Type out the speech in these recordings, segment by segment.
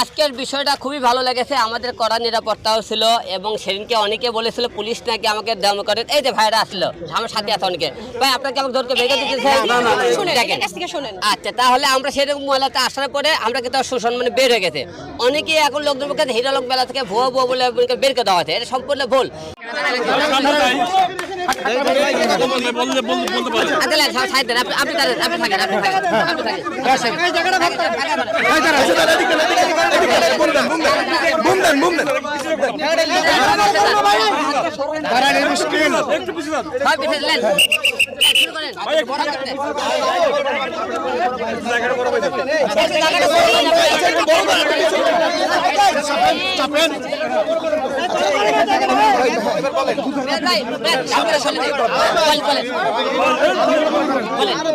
আজকের বিষয়টা খুবই ভালো লেগেছে আমাদের কড়া নিরাপত্তাও ছিল এবং সেদিনকে অনেকে বলেছিল পুলিশ নাকি আমাকে দম করে। এই যে ভাইরা আসলো আমার সাথে আছে অনেকে। ভাই আপনাকে আমাকে ধরতে থেকে শুনেন। আচ্ছা তাহলে আমরা সেরকম মহিলাতে আসার পরে আমরা কিন্তু শোষণ মানে বের হয়ে গেছে। অনেকেই এখন লোকদের মুখে হিরালোক বেলা থেকে ভুয়ো ভুয়ো বলে বলে বের করে দেওয়া হয়েছে। এটা সম্পূর্ণ ভুল। আচ্ছা লাগছে, আমার সাইড বলেন,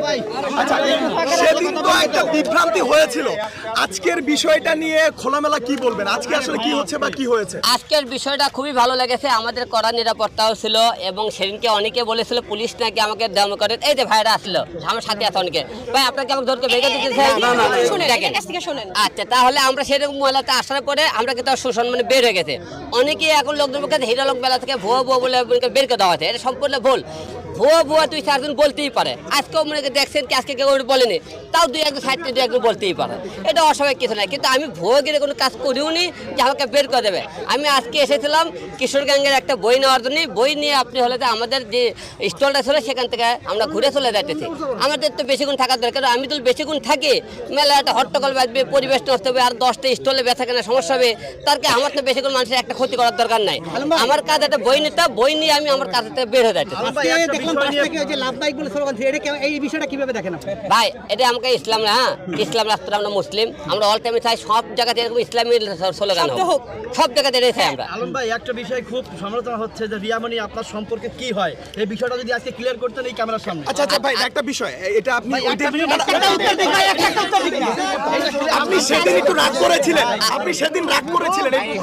বলেন। সেদিন তো একটা বিভ্রান্তি হয়েছিল। আজকের বিষয়টা নিয়ে খোলামেলা কি বলবেন? আজকে আসলে কি হচ্ছে বা কি হয়েছে? আজকের বিষয়টা খুবই ভালো লেগেছে। আমাদের কড়া নিরাপত্তাও ছিল এবং সেদিনকে অনেকে বলেছিল পুলিশ নাকি আমাকে দম করে? এই যে ভাইরা আসলো আমার সাথে আছে অনেকে। ভাই আপনাকে আমাকে শুনেন থেকে শুনেন। আচ্ছা তাহলে আমরা সেরকম মহিলাতে আসার পরে আমরা কিন্তু শোষণ মানে বের হয়ে গেছে। অনেকেই এখন লোকদের মুখে হিরালোক বেলা থেকে ভুয়ো ভুয়ো বলে বলে বের করে দেওয়া হয়েছে। এটা সম্পূর্ণ ভুল। ভুয়ো ভুয়া দুই চারজন বলতেই পারে। আজকেও মনে করে দেখছেন কি আজকে কেউ বলেনি। তাও দুই একজন সাইড দুই একজন বলতেই পারে। এটা অস্বাভাবিক কিছু নাই কিন্তু আমি ভুয়ো গিয়ে কোনো কাজ করিও নি যে আমাকে বের করে দেবে। আমি আজকে এসেছিলাম কিশোরগঞ্জের একটা বই নেওয়ার জন্য। বই নিয়ে আপনি হলে যে আমাদের যে স্টলটা ছিল সেখান থেকে আমরা ঘুরে চলে যাইতেছি। আমাদের তো বেশিক্ষণ থাকার দরকার। আমি তো বেশিক্ষণ থাকি মেলা একটা হট্টগোল বাজবে পরিবেশ নষ্ট হবে আর দশটা স্টলে বেচা কেনা সমস্যা হবে। তার কি আমার তো বেশিক্ষণ মানুষের একটা ক্ষতি করার দরকার নাই। আমার কাজ একটা বই নিতে বই নিয়ে আমি আমার কাজ থেকে বের হয়ে যাইতেছি। আজকে দেখলাম পাশ থেকে যে লাভ বাইক বলে স্লোগান এটা এই বিষয়টা কীভাবে দেখেন আপনি? ভাই এটা আমাকে ইসলাম না হ্যাঁ? ইসলাম রাষ্ট্র আমরা মুসলিম। আমরা অল টাইমে চাই সব জায়গাতে এরকম ইসলামী স্লোগান হোক। সব জায়গাতে এটাই চাই আমরা। আলম ভাই একটা বিষয় খুব সমালোচনা হচ্ছে যে রিয়ামণি আপনার সম্পর্কে কি হয়? এই বিষয়টা যদি আজকে ক্লিয়ার করতেন এই ক্যামেরার সামনে। আচ্ছা আচ্ছা ভাই একটা বিষয়। এটা আপনি। আপনি সেদিন একটু রাগ করেছিলেন। আপনি সেদিন রাগ করেছিলেন এই-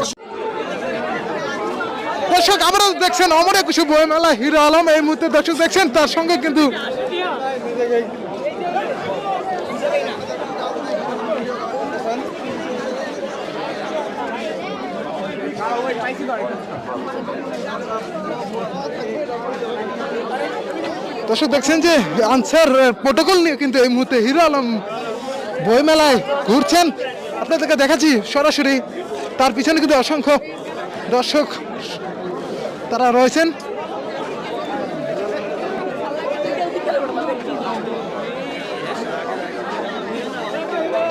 দর্শক, আবারও দেখছেন অমর একুশে বইমেলা হিরো আলম এই মুহূর্তে দর্শক দেখছেন, তার সঙ্গে কিন্তু দর্শক দেখছেন যে আনসার প্রোটোকল নিয়ে কিন্তু এই মুহূর্তে হিরো আলম বইমেলায় ঘুরছেন। আপনাদেরকে দেখাচ্ছি সরাসরি, তার পিছনে কিন্তু অসংখ্য দর্শক তারা রয়েছেন।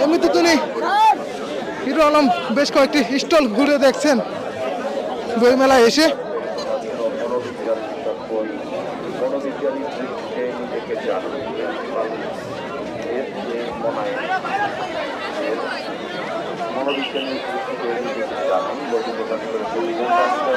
এমনিতে তিনি হিরো আলম বেশ কয়েকটি স্টল ঘুরে দেখছেন। বইমেলায় এসে। দৃষ্টিতে নিজেকে জানুন এর যে মনায় মনোবিজ্ঞানী দৃষ্টিতে নিজেকে জানুন রবীন্দ্রনাথ করে বললেন মাস্টার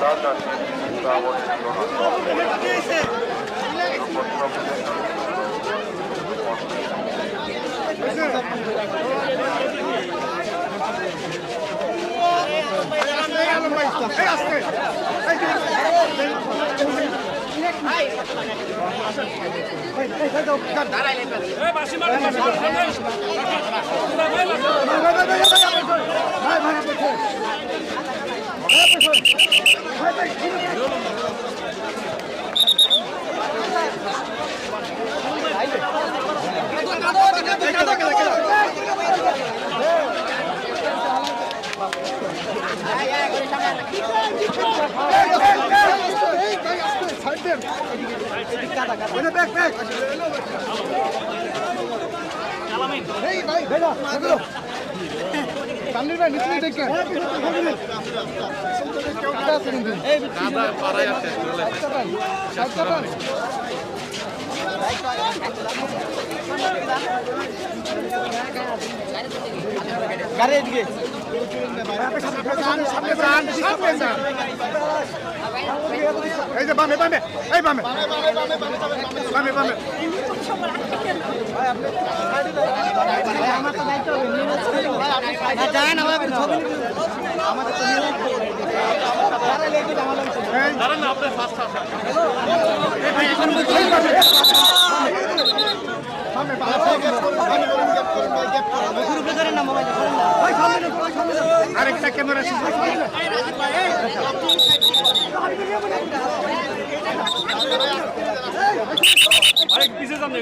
কান্দির ভাই দেখেন গাড়ি এদিকে এই যে বামে বামে এই বামে বামে বামে আমাদের আরেকটা ক্যামেরা আরেক পিছে যান